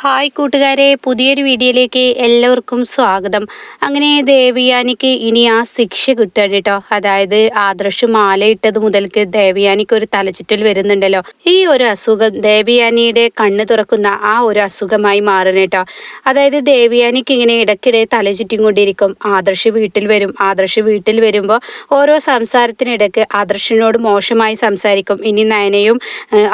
Hi കൂട്ടുകാരെ പുതിയൊരു വീഡിയോയിലേക്ക് എല്ലാവർക്കും സ്വാഗതം. അങ്ങനെ ദേവിയാനിക്ക് ഇനി ആ ശിക്ഷ കിട്ടുക കേട്ടോ. അതായത് ആദർശ് മാലയിട്ടത് മുതൽക്ക് ദേവിയാനിക്ക് ഒരു തലചുറ്റൽ വരുന്നുണ്ടല്ലോ. ഈ ഒരു അസുഖം ദേവിയാനിയുടെ കണ്ണ് തുറക്കുന്ന ആ ഒരു അസുഖമായി മാറണം കേട്ടോ. അതായത് ദേവിയാനിക്ക് ഇങ്ങനെ ഇടയ്ക്കിടെ തല ചുറ്റിയും കൊണ്ടിരിക്കും. ആദർശ് വീട്ടിൽ വരും. ആദർശ് വീട്ടിൽ വരുമ്പോൾ ഓരോ സംസാരത്തിനിടയ്ക്ക് ആദർശിനോട് മോശമായി സംസാരിക്കും. ഇനി നയനയും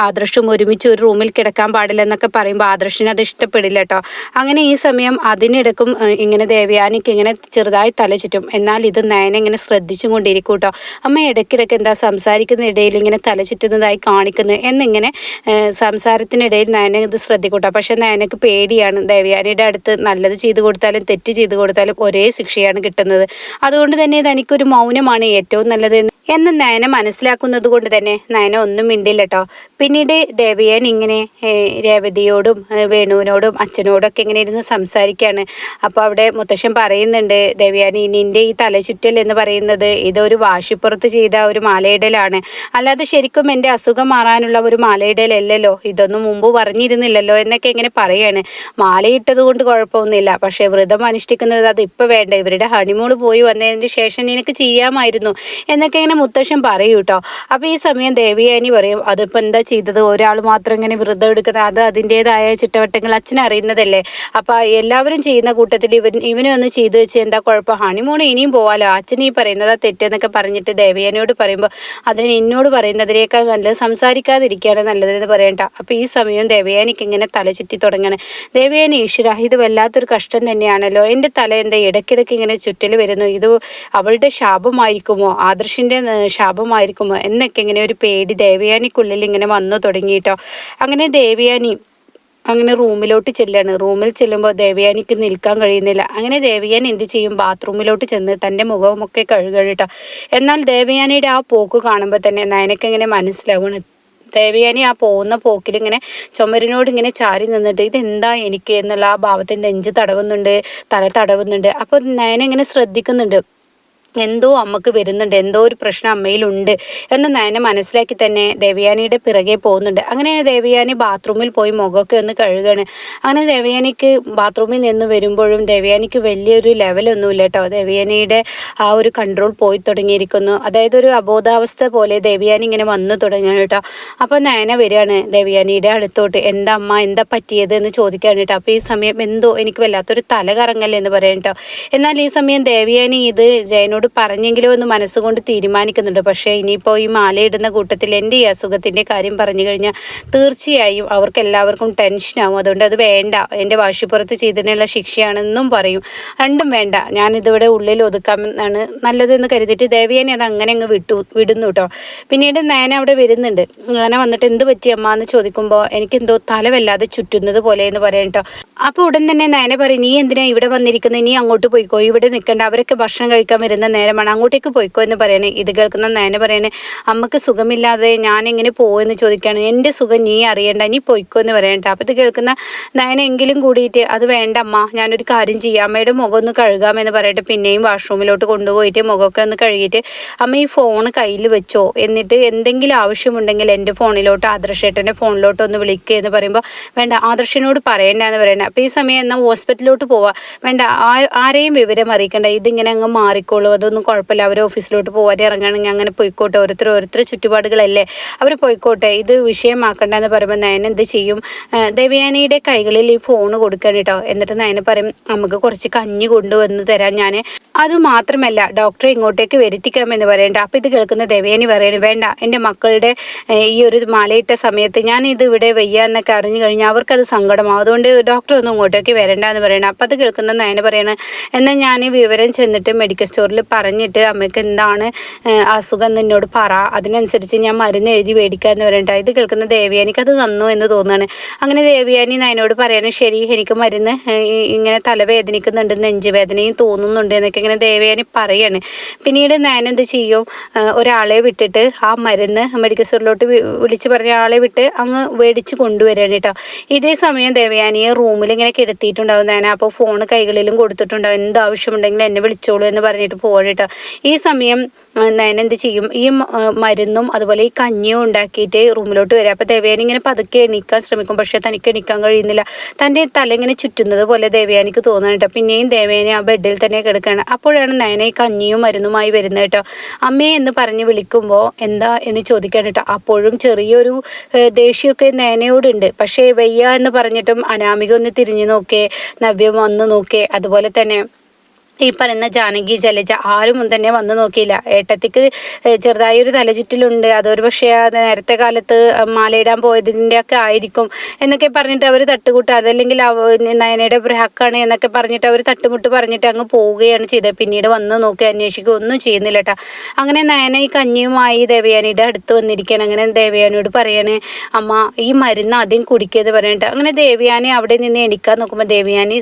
ആദർശും ഒരുമിച്ച് ഒരു റൂമിൽ കിടക്കാൻ പാടില്ലെന്നൊക്കെ പറയുമ്പോൾ ആദർശിന് അത് ഇഷ്ടപ്പെടില്ല കേട്ടോ അങ്ങനെ ഈ സമയം അതിനിടക്കും ഇങ്ങനെ ദേവയാനിക്ക് ഇങ്ങനെ ചെറുതായി തല ചുറ്റും. എന്നാൽ ഇത് നയന ഇങ്ങനെ ശ്രദ്ധിച്ചും കൊണ്ടിരിക്കും കേട്ടോ അമ്മ ഇടയ്ക്കിടയ്ക്ക് എന്താ സംസാരിക്കുന്ന ഇടയിൽ ഇങ്ങനെ തല ചുറ്റുന്നതായി കാണിക്കുന്നു എന്നിങ്ങനെ സംസാരത്തിനിടയിൽ നയന ഇത് ശ്രദ്ധിക്കൂട്ടോ. പക്ഷെ നയനക്ക് പേടിയാണ് ദേവയാനിയുടെ അടുത്ത് നല്ലത് ചെയ്തു കൊടുത്താലും തെറ്റ് ചെയ്തു കൊടുത്താലും ഒരേ ശിക്ഷയാണ് കിട്ടുന്നത്. അതുകൊണ്ട് തന്നെ തനിക്കൊരു മൗനമാണ് ഏറ്റവും നല്ലത് എന്ന് നയന മനസ്സിലാക്കുന്നത് കൊണ്ട് തന്നെ നയന ഒന്നും മിണ്ടില്ല കേട്ടോ പിന്നീട് ദേവിയൻ ഇങ്ങനെ രേവതിയോടും വേണുവിനോടും അച്ഛനോടൊക്കെ ഇങ്ങനെ ഇരുന്ന് സംസാരിക്കുകയാണ് അപ്പോൾ അവിടെ മുത്തശ്ശൻ പറയുന്നുണ്ട് ദേവിയാനി നിന്റെ ഈ തലചുറ്റൽ എന്ന് പറയുന്നത് ഇതൊരു വാശിപ്പുറത്ത് ചെയ്ത ഒരു മാലയിടലാണ്. അല്ലാതെ ശരിക്കും എന്റെ അസുഖം മാറാനുള്ള ഒരു മാലയിടലല്ലോ ഇതൊന്നും മുമ്പ് പറഞ്ഞിരുന്നില്ലല്ലോ എന്നൊക്കെ ഇങ്ങനെ പറയുകയാണ് മാലയിട്ടത് കൊണ്ട് കുഴപ്പമൊന്നുമില്ല. പക്ഷേ വ്രതം അനുഷ്ഠിക്കുന്നത് അത് ഇപ്പോൾ വേണ്ട. ഇവരുടെ ഹണിമൂൾ പോയി വന്നതിന് ശേഷം നിനക്ക് ചെയ്യാമായിരുന്നു. എന്നൊക്കെ ഇങ്ങനെ മുത്തശ്ശൻ പറയും കേട്ടോ അപ്പോൾ ഈ സമയം ദേവിയാനി പറയും അതിപ്പോൾ എന്താ ചെയ്തത്? ഒരാൾ മാത്രം ഇങ്ങനെ വ്രതം എടുക്കുന്നത് അത് അതിന്റേതായ ചിട്ടവട്ടങ്ങൾ അച്ഛൻ അറിയുന്നതല്ലേ? അപ്പോൾ എല്ലാവരും ചെയ്യുന്ന കൂട്ടത്തിൽ ഇവൻ ഇവനെ ഒന്ന് ചെയ്തു വെച്ച് എന്താ കുഴപ്പം? ഹണിമൂൺ ഇനിയും പോവാലോ? അച്ഛൻ ഈ പറയുന്നത് തെറ്റെന്നൊക്കെ പറഞ്ഞിട്ട് ദേവിയാനിയോട് പറയുമ്പോൾ അതിന് എന്നോട് പറയുന്നതിനേക്കാൾ നല്ലത് സംസാരിക്കാതിരിക്കുകയാണ് നല്ലതെന്ന് പറയണ്ട. അപ്പോൾ ഈ സമയം ദേവയാനിക്ക് ഇങ്ങനെ തല ചുറ്റി തുടങ്ങണം. ദേവയാനി ഈശ്വര ഇത് വല്ലാത്തൊരു കഷ്ടം തന്നെയാണല്ലോ. എന്റെ തല എന്താ ഇടയ്ക്കിടയ്ക്ക് ഇങ്ങനെ ചുറ്റൽ വരുന്നു? ഇത് അവളുടെ ശാപമായിരിക്കുമോ? ആദർശിന്റെ ശാപമായിരിക്കുമോ എന്നൊക്കെ ഇങ്ങനെ ഒരു പേടി ദേവയാനിക്കുള്ളിൽ ഇങ്ങനെ വന്നു തുടങ്ങിയിട്ടോ. അങ്ങനെ ദേവയാനി അങ്ങനെ റൂമിലോട്ട് ചെല്ലാണ്. റൂമിൽ ചെല്ലുമ്പോൾ ദേവയാനിക്ക് നിൽക്കാൻ കഴിയുന്നില്ല. അങ്ങനെ ദേവയാനി എന്ത് ചെയ്യും? ബാത്റൂമിലോട്ട് ചെന്ന് തന്റെ മുഖമൊക്കെ കഴുകഴിട്ടോ എന്നാൽ ദേവയാനിയുടെ ആ പോക്ക് കാണുമ്പോൾ തന്നെ നയനക്ക് ഇങ്ങനെ മനസ്സിലാവുകയാണ്. ദേവയാനി ആ പോകുന്ന പോക്കിൽ ഇങ്ങനെ ചുമരിനോട് ഇങ്ങനെ ചാരി നിന്നിട്ട് ഇതെന്താ എനിക്ക്? എന്നുള്ള ആ ഭാവത്തിൽ നെഞ്ച് തടവുന്നുണ്ട് തല തടവുന്നുണ്ട്. അപ്പോൾ നയന ഇങ്ങനെ ശ്രദ്ധിക്കുന്നുണ്ട്. എന്തോ അമ്മയ്ക്ക് വരുന്നുണ്ട് എന്തോ ഒരു പ്രശ്നം അമ്മയിലുണ്ട് എന്ന് നയന മനസ്സിലാക്കി തന്നെ ദേവയാനിയുടെ പിറകെ പോകുന്നുണ്ട്. അങ്ങനെ ദേവയാനി ബാത്റൂമിൽ പോയി മുഖമൊക്കെ ഒന്ന് കഴുകാണ്. അങ്ങനെ ദേവയാനിക്ക് ബാത്റൂമിൽ നിന്ന് വരുമ്പോഴും ദേവയാനിക്ക് വലിയൊരു ലെവലൊന്നുമില്ല കേട്ടോ. ദേവയാനിയുടെ ആ ഒരു കൺട്രോൾ പോയി തുടങ്ങിയിരിക്കുന്നു. അതായത് ഒരു അബോധാവസ്ഥ പോലെ ദേവയാനി ഇങ്ങനെ വന്നു തുടങ്ങുകയാണ് കേട്ടോ. അപ്പോൾ നയന വരികയാണ് ദേവയാനിയുടെ അടുത്തോട്ട് എന്താ അമ്മ എന്താ പറ്റിയത്? എന്ന് ചോദിക്കുകയാണ് കേട്ടോ. അപ്പോൾ ഈ സമയം എന്തോ എനിക്ക് വല്ലാത്തൊരു തല എന്ന് പറയാം കേട്ടോ. എന്നാൽ ഈ സമയം ദേവയാനി ഇത് ജയനോട് എന്നോട് പറഞ്ഞെങ്കിലും എന്ന് മനസ്സുകൊണ്ട് തീരുമാനിക്കുന്നുണ്ട്. പക്ഷേ ഇനിയിപ്പോൾ ഈ മാലയിടുന്ന കൂട്ടത്തിൽ എന്റെ ഈ അസുഖത്തിന്റെ കാര്യം പറഞ്ഞു കഴിഞ്ഞാൽ തീർച്ചയായും അവർക്ക് എല്ലാവർക്കും ടെൻഷനാവും അതുകൊണ്ട് അത് വേണ്ട. എന്റെ വാശിപ്പുറത്ത് ചെയ്തതിനുള്ള ശിക്ഷയാണെന്നും പറയും. രണ്ടും വേണ്ട. ഞാനിതിവിടെ ഉള്ളിൽ ഒതുക്കാമെന്നാണ് നല്ലതെന്ന് കരുതിയിട്ട് ദേവിയനെ അത് അങ്ങനെ അങ്ങ് വിട്ടു വിടുന്നു കേട്ടോ പിന്നീട് നയന അവിടെ വരുന്നുണ്ട്. അങ്ങനെ വന്നിട്ട് എന്ത് പറ്റി അമ്മ? എന്ന് ചോദിക്കുമ്പോൾ എനിക്കെന്തോ തലവല്ലാതെ ചുറ്റുന്നത് പോലെ എന്ന് പറയാം കേട്ടോ അപ്പോൾ ഉടൻ തന്നെ നയന പറയും നീ എന്തിനാ ഇവിടെ വന്നിരിക്കുന്നത് നീ അങ്ങോട്ട് പോയിക്കോ. ഇവിടെ നിൽക്കണ്ട. അവരൊക്കെ ഭക്ഷണം കഴിക്കാൻ വരുന്ന നേരമാണ്. അങ്ങോട്ടേക്ക് പോയിക്കോ എന്ന് പറയണേ. ഇത് കേൾക്കുന്ന നയന പറയണേ അമ്മയ്ക്ക് സുഖമില്ലാതെ ഞാൻ എങ്ങനെ പോകുമെന്ന് ചോദിക്കുകയാണ് എന്റെ സുഖം നീ അറിയണ്ട നീ പോയിക്കോ എന്ന് പറയണ്ട അപ്പം ഇത് കേൾക്കുന്ന നയന എങ്കിലും കൂടിയിട്ട് അത് വേണ്ട അമ്മ ഞാനൊരു കാര്യം ചെയ്യാം. അമ്മയുടെ മുഖം ഒന്ന് കഴുകാമെന്ന് പറയട്ടെ. പിന്നെയും വാഷ്റൂമിലോട്ട് കൊണ്ടുപോയിട്ട് മുഖമൊക്കെ ഒന്ന് കഴുകിയിട്ട് അമ്മ ഈ ഫോൺ കയ്യിൽ വെച്ചോ. എന്നിട്ട് എന്തെങ്കിലും ആവശ്യമുണ്ടെങ്കിൽ എന്റെ ഫോണിലോട്ട് ആദർശേട്ടന്റെ ഫോണിലോട്ട് ഒന്ന് വിളിക്കുക എന്ന് പറയുമ്പോൾ വേണ്ട ആദർശനോട് പറയണ്ട എന്ന് പറയണ്ട. അപ്പോൾ ഈ സമയം എന്നാൽ ഹോസ്പിറ്റലിലോട്ട് പോവാം. വേണ്ട ആരെയും വിവരം അറിയിക്കണ്ട. ഇതിങ്ങനെ അങ്ങ് മാറിക്കോളൂ. അതൊന്നും കുഴപ്പമില്ല. അവർ ഓഫീസിലോട്ട് പോകാതെ ഇറങ്ങുകയാണെങ്കിൽ അങ്ങനെ പോയിക്കോട്ടെ. ഓരോരുത്തർ ഓരോരുത്തർ ചുറ്റുപാടുകളല്ലേ? അവർ പോയിക്കോട്ടെ. ഇത് വിഷയമാക്കണ്ട എന്ന് പറയുമ്പോൾ നയൻ എന്ത് ചെയ്യും? ദേവയാനിയുടെ കൈകളിൽ ഈ ഫോൺ കൊടുക്കണം കേട്ടോ. എന്നിട്ട് നയന പറയും നമുക്ക് കുറച്ച് കഞ്ഞി കൊണ്ടുവന്ന് തരാം ഞാൻ അതുമാത്രമല്ല ഡോക്ടറെ ഇങ്ങോട്ടേക്ക് വരുത്തിക്കാമെന്ന് പറയണ്ട. അപ്പം ഇത് കേൾക്കുന്ന ദേവയാനി പറയണം വേണ്ട എന്റെ മക്കളുടെ ഈ ഒരു മാലയിട്ട സമയത്ത് ഞാൻ ഇത് ഇവിടെ വയ്യ എന്നൊക്കെ അറിഞ്ഞു കഴിഞ്ഞാൽ അവർക്കത് സങ്കടമാവും. അതുകൊണ്ട് ഡോക്ടർ ഒന്നും ഇങ്ങോട്ടേക്ക് വരണ്ട എന്ന് പറയണം. അപ്പം അത് കേൾക്കുന്ന നയന പറയണം എന്നാൽ ഞാൻ വിവരം ചെന്നിട്ട് മെഡിക്കൽ സ്റ്റോറിൽ പറഞ്ഞിട്ട് അമ്മയ്ക്ക് എന്താണ് അസുഖം എന്നോട് പറ. അതിനനുസരിച്ച് ഞാൻ മരുന്ന് എഴുതി മേടിക്കാമെന്ന് പറഞ്ഞിട്ട് ഇത് കേൾക്കുന്ന ദേവിയാനിക്ക് അത് തന്നു എന്ന് തോന്നുകയാണ്. അങ്ങനെ ദേവിയാനി നയനോട് പറയണം ശരി എനിക്ക് മരുന്ന് ഇങ്ങനെ തലവേദനിക്കുന്നുണ്ട് നെഞ്ചുവേദനയും തോന്നുന്നുണ്ട് എന്നൊക്കെ ഇങ്ങനെ ദേവയാനി പറയാണ്. പിന്നീട് നയൻ എന്ത് ചെയ്യും? ഒരാളെ വിട്ടിട്ട് ആ മരുന്ന് മെഡിക്കൽ സ്റ്റോറിലോട്ട് വിളിച്ച് പറഞ്ഞ ആളെ വിട്ട് അങ്ങ് മേടിച്ച് കൊണ്ടുവരികയാണ് കേട്ടോ. ഇതേ സമയം ദേവയാനിയെ റൂമിൽ ഇങ്ങനെ കിടത്തിയിട്ടുണ്ടാവും നയന. അപ്പോൾ ഫോൺ കൈകളിലും കൊടുത്തിട്ടുണ്ടാവും. എന്താവശ്യമുണ്ടെങ്കിലും എന്നെ വിളിച്ചോളൂ എന്ന് പറഞ്ഞിട്ട് പോയി പോവാണ് കേട്ടോ ഈ സമയം നയന എന്ത് ചെയ്യും? ഈ മരുന്നും അതുപോലെ ഈ കഞ്ഞിയും ഉണ്ടാക്കിയിട്ട് റൂമിലോട്ട് വരിക. അപ്പോൾ ദേവയാനി ഇങ്ങനെ പതുക്കെ എണീക്കാൻ ശ്രമിക്കും. പക്ഷേ തനിക്ക് എണീക്കാൻ കഴിയുന്നില്ല. തന്റെ തല ഇങ്ങനെ ചുറ്റുന്നത് പോലെ ദേവയാനിക്ക് തോന്നുന്നു കേട്ടോ. പിന്നെയും ദേവയാനി ആ ബെഡിൽ തന്നെ കിടക്കുകയാണ്. അപ്പോഴാണ് നയന ഈ കഞ്ഞിയും മരുന്നുമായി വരുന്നത് കേട്ടോ. അമ്മേ എന്ന് പറഞ്ഞ് വിളിക്കുമ്പോൾ എന്താ എന്ന് ചോദിക്കാൻ കേട്ടോ. അപ്പോഴും ചെറിയൊരു ദേഷ്യമൊക്കെ നയനയോടുണ്ട്. പക്ഷേ വയ്യ എന്ന് പറഞ്ഞിട്ടും അനാമിക ഒന്ന് തിരിഞ്ഞു നോക്കേ നവ്യം വന്ന് നോക്കേ അതുപോലെ തന്നെ ഈ പറയുന്ന ജാനകി ജലജ ആരും തന്നെ വന്നു നോക്കിയില്ല. ഏട്ടത്തിക്ക് ചെറുതായൊരു തലചുറ്റിലുണ്ട്. അതൊരു പക്ഷേ നേരത്തെ കാലത്ത് മാലയിടാൻ പോയതിന്റെ ഒക്കെ ആയിരിക്കും എന്നൊക്കെ പറഞ്ഞിട്ട് അവർ തട്ടുകൂട്ട്. അതല്ലെങ്കിൽ നയനയുടെ ബ്രാക്കാണ് എന്നൊക്കെ പറഞ്ഞിട്ട് അവർ തട്ടുമുട്ട് പറഞ്ഞിട്ട് അങ്ങ് പോവുകയാണ് ചെയ്തത്. പിന്നീട് വന്ന് നോക്കി അന്വേഷിക്കുക ഒന്നും ചെയ്യുന്നില്ല കേട്ടോ അങ്ങനെ നയന ഈ കഞ്ഞിയുമായി ദേവയാനിയുടെ അടുത്ത് വന്നിരിക്കുകയാണ്. അങ്ങനെ ദേവയാനിയോട് പറയണേ അമ്മ ഈ മരുന്ന് ആദ്യം കുടിക്കരുത് പറഞ്ഞിട്ട്. അങ്ങനെ ദേവയാനി അവിടെ നിന്ന് എണിക്കാൻ നോക്കുമ്പോൾ ദേവയാനി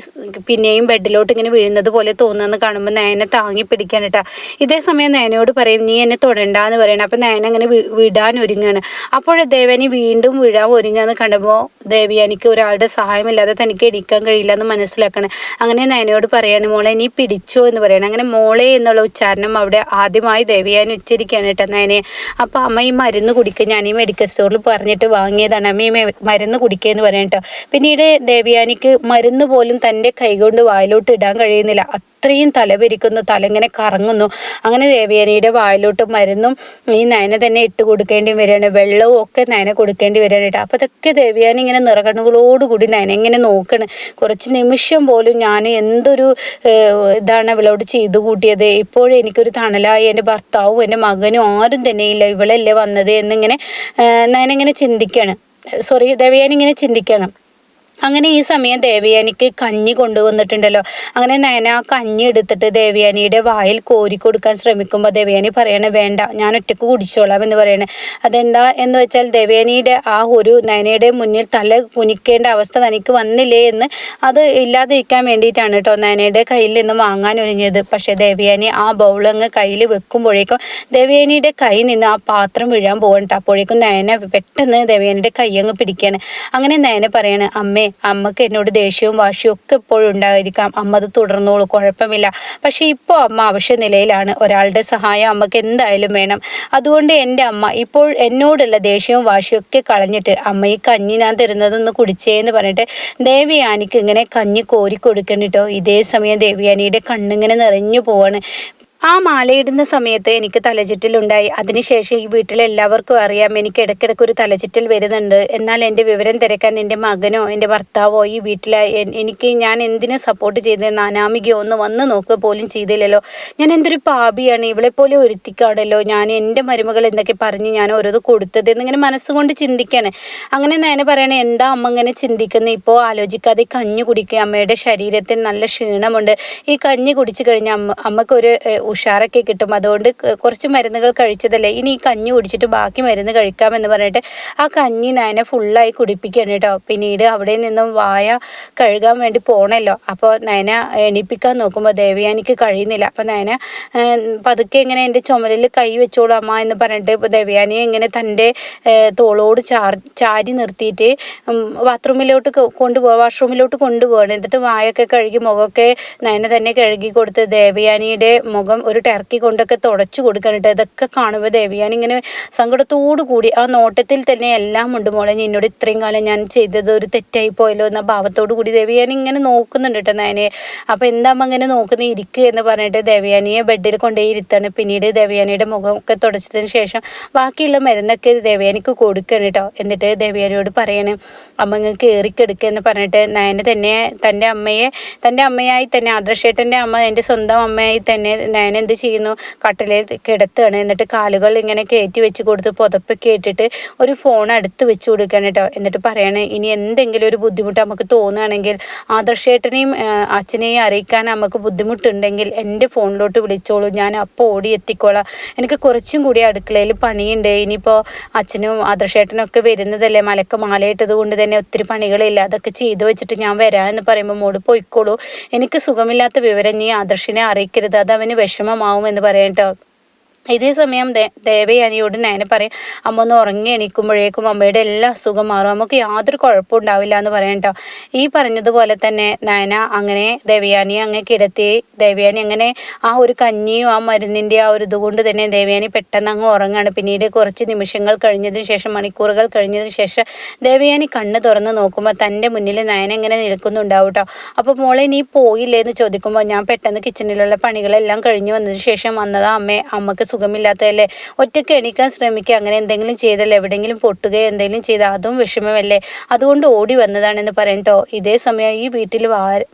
പിന്നെയും ബെഡിലോട്ട് ഇങ്ങനെ വീഴുന്നത് പോലെ തോന്നുന്നു. പോകുന്നതെന്ന് കാണുമ്പോൾ നയനെ താങ്ങി പിടിക്കാൻ കേട്ടോ ഇതേ സമയം നയനോട് പറയും നീ എന്നെ തൊടണ്ടാന്ന് പറയണം. അപ്പം നയന അങ്ങനെ വിടാൻ ഒരുങ്ങാണ്. അപ്പോൾ ദേവനി വീണ്ടും വിഴാൻ ഒരുങ്ങാന്ന് കണ്ടപ്പോൾ ദേവിയാനിക്ക് ഒരാളുടെ സഹായമില്ലാതെ തനിക്ക് എണീക്കാൻ കഴിയില്ല എന്ന് മനസ്സിലാക്കണം. അങ്ങനെ നയനയോട് പറയാണ് മോളെ നീ പിടിച്ചോ എന്ന് പറയണം. അങ്ങനെ മോളെ എന്നുള്ള ഉച്ചാരണം അവിടെ ആദ്യമായി ദേവിയാനി ഉച്ചരിക്കുകയാണ് കേട്ടോ നയനെ. അപ്പോൾ അമ്മ ഈ മരുന്ന് കുടിക്കുക ഞാൻ ഈ മെഡിക്കൽ സ്റ്റോറിൽ പറഞ്ഞിട്ട് വാങ്ങിയതാണ്. അമ്മ ഈ മരുന്ന് കുടിക്കുക എന്ന് പറയാം കേട്ടോ പിന്നീട് ദേവിയാനിക്ക് മരുന്ന് പോലും തന്റെ കൈകൊണ്ട് വായിലോട്ട് ഇടാൻ കഴിയുന്നില്ല. അത്രയും തലപെരിക്കുന്നു തലങ്ങനെ കറങ്ങുന്നു. അങ്ങനെ ദേവയാനിയുടെ വായിലോട്ട് മരുന്നും ഈ നയന തന്നെ ഇട്ട് കൊടുക്കേണ്ടി വരികയാണ്. വെള്ളവും ഒക്കെ നയന കൊടുക്കേണ്ടി വരികയാണ് അപ്പോൾ അതൊക്കെ ദേവിയാനി ഇങ്ങനെ നിറകണ്ണുകളോടുകൂടി നയന ഇങ്ങനെ നോക്കണം. കുറച്ച് നിമിഷം പോലും ഞാൻ എന്തൊരു ഇതാണ് ഇവളോട് ചെയ്തു കൂട്ടിയത്. ഇപ്പോഴും എനിക്കൊരു തണലായി. എന്റെ ഭർത്താവും എന്റെ മകനും ആരും തന്നെ ഇല്ല ഇവളല്ലേ വന്നത് എന്നിങ്ങനെ നയന ഇങ്ങനെ ചിന്തിക്കണം. സോറി ദേവയാനി ഇങ്ങനെ ചിന്തിക്കണം. അങ്ങനെ ഈ സമയം ദേവയാനിക്ക് കഞ്ഞി കൊണ്ടുവന്നിട്ടുണ്ടല്ലോ. അങ്ങനെ നയന ആ കഞ്ഞി എടുത്തിട്ട് ദേവയാനിയുടെ വായിൽ കോരി കൊടുക്കാൻ ശ്രമിക്കുമ്പോൾ ദേവയാനി പറയണ വേണ്ട ഞാൻ ഒറ്റയ്ക്ക് കുടിച്ചോളാം എന്ന് പറയണേ. അതെന്താ എന്ന് വെച്ചാൽ ദേവയാനിയുടെ ആ ഒരു നയനയുടെ മുന്നിൽ തല കുനിക്കേണ്ട അവസ്ഥ തനിക്ക് വന്നില്ലേ എന്ന് അത് ഇല്ലാതിരിക്കാൻ വേണ്ടിയിട്ടാണ് കേട്ടോ നയനയുടെ കയ്യിൽ നിന്ന് വാങ്ങാൻ ഒരുങ്ങിയത്. പക്ഷേ ദേവയാനി ആ ബൗളങ്ങ് കയ്യിൽ വെക്കുമ്പോഴേക്കും ദേവയാനിയുടെ കൈ നിന്ന് ആ പാത്രം വീഴാൻ പോകണ്ട അപ്പോഴേക്കും നയന പെട്ടെന്ന് ദേവയാനിയുടെ കൈ അങ്ങ് പിടിക്കുകയാണ് അങ്ങനെ നയന പറയാണ് അമ്മേ അമ്മയ്ക്ക് എന്നോട് ദേഷ്യവും വാശിയും ഒക്കെ എപ്പോഴും ഉണ്ടായിരിക്കാം. അമ്മ അത് തുടർന്നോളൂ കുഴപ്പമില്ല. പക്ഷേ ഇപ്പോൾ അമ്മ അവശ്യ നിലയിലാണ്. ഒരാളുടെ സഹായം അമ്മയ്ക്ക് എന്തായാലും വേണം. അതുകൊണ്ട് എന്റെ അമ്മ ഇപ്പോൾ എന്നോടുള്ള ദേഷ്യവും വാശിയും ഒക്കെ കളഞ്ഞിട്ട് അമ്മ ഈ കഞ്ഞി ഞാൻ തരുന്നതൊന്ന് കുടിച്ചേ എന്ന് പറഞ്ഞിട്ട് ദേവിയാനിക്ക് ഇങ്ങനെ കഞ്ഞി കോരി കൊടുക്കണിട്ടോ? ഇതേ സമയം ദേവിയാനിയുടെ കണ്ണിങ്ങനെ നിറഞ്ഞു പോവാണ്. ആ മാലയിടുന്ന സമയത്ത് എനിക്ക് തലചുറ്റിലുണ്ടായി. അതിനുശേഷം ഈ വീട്ടിലെല്ലാവർക്കും അറിയാം എനിക്ക് ഇടയ്ക്കിടയ്ക്ക് ഒരു തലചുറ്റൽ വരുന്നുണ്ട്. എന്നാൽ എന്റെ വിവരം തിരക്കാൻ എന്റെ മകനോ എന്റെ ഭർത്താവോ ഈ വീട്ടിലെ. എനിക്ക് ഞാൻ എന്തിനു സപ്പോർട്ട് ചെയ്തത് അനാമികയോ ഒന്ന് വന്ന് നോക്കുക പോലും ചെയ്തില്ലല്ലോ. ഞാൻ എന്തൊരു പാപിയാണ്. ഇവളെപ്പോലെ ഒരുത്തിക്കാണല്ലോ. ഞാൻ എന്റെ മരുമകൾ എന്തൊക്കെ പറഞ്ഞ് ഞാൻ ഓരോത് കൊടുത്തത് എന്നിങ്ങനെ മനസ്സുകൊണ്ട് ചിന്തിക്കുകയാണ് അങ്ങനെ നേനെ പറയണേ എന്താ അമ്മ ഇങ്ങനെ ചിന്തിക്കുന്നത് ഇപ്പോൾ ആലോചിക്കാതെ കഞ്ഞി കുടിക്കുക. അമ്മയുടെ ശരീരത്തിൽ നല്ല ക്ഷീണമുണ്ട്. ഈ കഞ്ഞി കുടിച്ചു കഴിഞ്ഞാൽ അമ്മ അമ്മക്കൊരു ഉഷാറൊക്കെ കിട്ടും. അതുകൊണ്ട് കുറച്ച് മരുന്നുകൾ കഴിച്ചതല്ലേ? ഇനി ഈ കഞ്ഞി കുടിച്ചിട്ട് ബാക്കി മരുന്ന് കഴിക്കാമെന്ന് പറഞ്ഞിട്ട് ആ കഞ്ഞി നയനെ ഫുള്ളായി കുടിപ്പിക്കുകയാണ് കേട്ടോ. പിന്നീട് അവിടെ നിന്നും വായ കഴുകാൻ വേണ്ടി പോണല്ലോ. അപ്പോൾ നയന എണീപ്പിക്കാൻ നോക്കുമ്പോൾ ദേവയാനിക്ക് കഴിയുന്നില്ല. അപ്പോൾ നയന പതുക്കെ ഇങ്ങനെ എന്റെ ചുമലിൽ കൈ വെച്ചോളൂ അമ്മ എന്ന് പറഞ്ഞിട്ട് ദേവയാനിയെ ഇങ്ങനെ തന്റെ തോളോട് ചാർ ചാരി നിർത്തിയിട്ട് ബാത്റൂമിലോട്ട് കൊണ്ടുപോകുക വാഷ്റൂമിലോട്ട് കൊണ്ടുപോകണം എന്നിട്ട് വായൊക്കെ കഴുകി മുഖമൊക്കെ നയന തന്നെ കഴുകി കൊടുത്ത് ദേവയാനിയുടെ മുഖം ഒരു ടർക്കി കൊണ്ടൊക്കെ തുടച്ചു കൊടുക്കാനിട്ട് ഇതൊക്കെ കാണുമ്പോൾ ദേവിയാൻ ഇങ്ങനെ സങ്കടത്തോടു കൂടി ആ നോട്ടത്തിൽ തന്നെ എല്ലാം ഉണ്ട് മോളെ. എന്നോട് ഇത്രയും കാലം ഞാൻ ചെയ്തത് ഒരു തെറ്റായി പോയല്ലോ എന്ന ഭാവത്തോടു കൂടി ദേവിയാൻ ഇങ്ങനെ നോക്കുന്നുണ്ട് കേട്ടോ നയനെ. അപ്പോൾ എന്താ അങ്ങനെ നോക്കുന്ന ഇരിക്കുക എന്ന് പറഞ്ഞിട്ട് ദേവയാനിയെ ബെഡിൽ കൊണ്ടുപോയി ഇരുത്താണ് പിന്നീട് ദേവയാനിയുടെ മുഖമൊക്കെ തുടച്ചതിന് ശേഷം ബാക്കിയുള്ള മരുന്നൊക്കെ ദേവയാനിക്ക് കൊടുക്കണം കേട്ടോ എന്നിട്ട് ദേവയാനിയോട് പറയണം അമ്മ ഇങ്ങ് കയറിക്കെടുക്കുക എന്ന് പറഞ്ഞിട്ട് നയന തന്നെ തന്റെ അമ്മയെ തന്റെ അമ്മയായി തന്നെ ആദർശേട്ടന്റെ അമ്മ എന്റെ സ്വന്തം അമ്മയായി തന്നെ നയന എന്ത് ചെയ്യുന്നു? കട്ടിലിൽ കിടത്തുകയാണ് എന്നിട്ട് കാലുകൾ ഇങ്ങനെ കയറ്റി വെച്ച് കൊടുത്ത് പുതപ്പൊക്കെ ഇട്ടിട്ട് ഒരു ഫോൺ അടുത്ത് വെച്ച് കൊടുക്കുകയാണ് കേട്ടോ എന്നിട്ട് പറയണേ ഇനി എന്തെങ്കിലും ഒരു ബുദ്ധിമുട്ട് നമുക്ക് തോന്നുകയാണെങ്കിൽ ആദർശേട്ടനെയും അച്ഛനെയും അറിയിക്കാൻ നമുക്ക് ബുദ്ധിമുട്ടുണ്ടെങ്കിൽ എന്റെ ഫോണിലോട്ട് വിളിച്ചോളൂ. ഞാൻ അപ്പോൾ ഓടി എത്തിക്കോളാം. എനിക്ക് കുറച്ചും കൂടി അടുക്കളയിൽ പണിയുണ്ട്. ഇനിയിപ്പോൾ അച്ഛനും ആദർശേട്ടനൊക്കെ വരുന്നതല്ലേ? മലക്ക് മാലയിട്ടത് കൊണ്ട് തന്നെ ഒത്തിരി പണികളില്ല. അതൊക്കെ ചെയ്തു വെച്ചിട്ട് ഞാൻ വരാം എന്ന് പറയുമ്പോൾ മോട് പോയിക്കോളൂ. എനിക്ക് സുഖമില്ലാത്ത വിവരം നീ ആദർശിനെ അറിയിക്കരുത്. അത് അവന് വിഷമമാവും എന്ന് പറയട്ടോ. ഇതേ സമയം ദേവയാനിയോട് നയന പറയും അമ്മ ഒന്ന് ഉറങ്ങി എണീക്കുമ്പോഴേക്കും അമ്മയുടെ എല്ലാ അസുഖം മാറും. അമ്മയ്ക്ക് യാതൊരു കുഴപ്പവും ഉണ്ടാവില്ല എന്ന് പറയും കേട്ടോ. ഈ പറഞ്ഞതുപോലെ തന്നെ നയന അങ്ങനെ ദേവയാനിയെ അങ്ങ് കിടത്തി ദേവയാനി അങ്ങനെ ആ ഒരു കഞ്ഞിയും ആ മരുന്നിന്റെ ആ ഒരു ഇതുകൊണ്ട് തന്നെ ദേവയാനി പെട്ടെന്ന് അങ്ങ് ഉറങ്ങാണ്. പിന്നീട് കുറച്ച് നിമിഷങ്ങൾ കഴിഞ്ഞതിന് ശേഷം മണിക്കൂറുകൾ കഴിഞ്ഞതിന് ശേഷം ദേവയാനി കണ്ണ് തുറന്ന് നോക്കുമ്പോൾ തന്റെ മുന്നിൽ നയന ഇങ്ങനെ നിൽക്കുന്നുണ്ടാവും കേട്ടോ. അപ്പോൾ മോളെ നീ പോയില്ലേ? എന്ന് ചോദിക്കുമ്പോൾ ഞാൻ പെട്ടെന്ന് കിച്ചണിലുള്ള പണികളെല്ലാം കഴിഞ്ഞ് വന്നതിന് ശേഷം വന്നതാ അമ്മേ. അമ്മയ്ക്ക് സുഖമില്ലാത്തതല്ലേ? ഒറ്റയ്ക്ക് എണീക്കാൻ ശ്രമിക്കുക അങ്ങനെ എന്തെങ്കിലും ചെയ്തല്ലേ എവിടെയെങ്കിലും പൊട്ടുകയോ എന്തെങ്കിലും ചെയ്താൽ അതും വിഷമമല്ലേ? അതുകൊണ്ട് ഓടി വന്നതാണെന്ന് പറയട്ടോ ഇതേ സമയം ഈ വീട്ടിൽ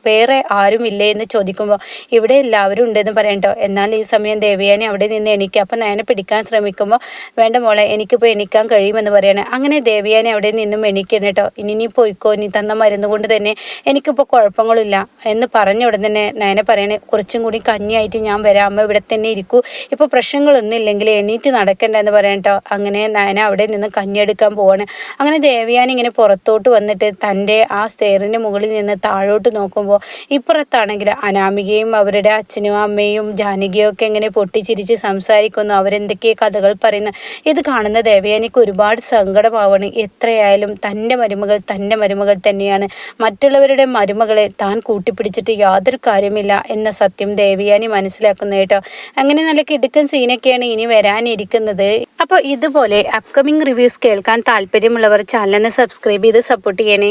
വേറെ ആരും ഇല്ലേ എന്ന് ചോദിക്കുമ്പോൾ ഇവിടെ എല്ലാവരും ഉണ്ടെന്ന് പറയട്ടോ എന്നാൽ ഈ സമയം ദേവിയാനെ അവിടെ നിന്ന് എണീക്കുക അപ്പം നയനെ പിടിക്കാൻ ശ്രമിക്കുമ്പോൾ വേണ്ട മോളെ എനിക്കിപ്പോൾ എണീക്കാൻ കഴിയുമെന്ന് പറയണേ. അങ്ങനെ ദേവിയാനെ അവിടെ നിന്നും എണീക്കണം കേട്ടോ ഇനി നീ പോയിക്കോ നീ തന്ന മരുന്ന് കൊണ്ട് തന്നെ എനിക്കിപ്പോൾ കുഴപ്പങ്ങളില്ല എന്ന് പറഞ്ഞ ഉടൻ തന്നെ നയനെ പറയണേ. കുറച്ചും കൂടി കഞ്ഞിയായിട്ട് ഞാൻ വരാം. അമ്മ ഇവിടെ തന്നെ ഇരിക്കൂ. ഇപ്പോൾ പ്രശ്നങ്ങളൊന്നും ഇല്ലെങ്കിൽ എണീറ്റ് നടക്കണ്ട എന്ന് പറയാം കേട്ടോ അങ്ങനെ നയന അവിടെ നിന്ന് കഞ്ഞെടുക്കാൻ പോവാണ്. അങ്ങനെ ദേവയാനി ഇങ്ങനെ പുറത്തോട്ട് വന്നിട്ട് തന്റെ ആ സ്റ്റെയറിന്റെ മുകളിൽ നിന്ന് താഴോട്ട് നോക്കുമ്പോൾ ഇപ്പുറത്താണെങ്കിൽ അനാമികയും അവരുടെ അച്ഛനും അമ്മയും ജാനകിയും ഒക്കെ ഇങ്ങനെ പൊട്ടിച്ചിരിച്ച് സംസാരിക്കുന്നു. അവരെന്തൊക്കെ കഥകൾ പറയുന്നു ഇത് കാണുന്ന ദേവയാനിക്ക് ഒരുപാട് സങ്കടമാവാണ്. എത്രയായാലും തന്റെ മരുമകൾ തന്റെ മരുമകൾ തന്നെയാണ്. മറ്റുള്ളവരുടെ മരുമകളെ താൻ കൂട്ടിപ്പിടിച്ചിട്ട് യാതൊരു കാര്യമില്ല എന്ന സത്യം ദേവയാനി മനസ്സിലാക്കുന്നു കേട്ടോ. അങ്ങനെ നല്ല കിടുക്കൻ സീനൊക്കെയാണ് ഇനി വരാനിരിക്കുന്നത്? അപ്പോൾ ഇതുപോലെ അപ്കമിംഗ് റിവ്യൂസ് കേൾക്കാൻ താല്പര്യമുള്ളവർ ചാനലിനെ സബ്സ്ക്രൈബ് ചെയ്ത് സപ്പോർട്ട് ചെയ്യണേ.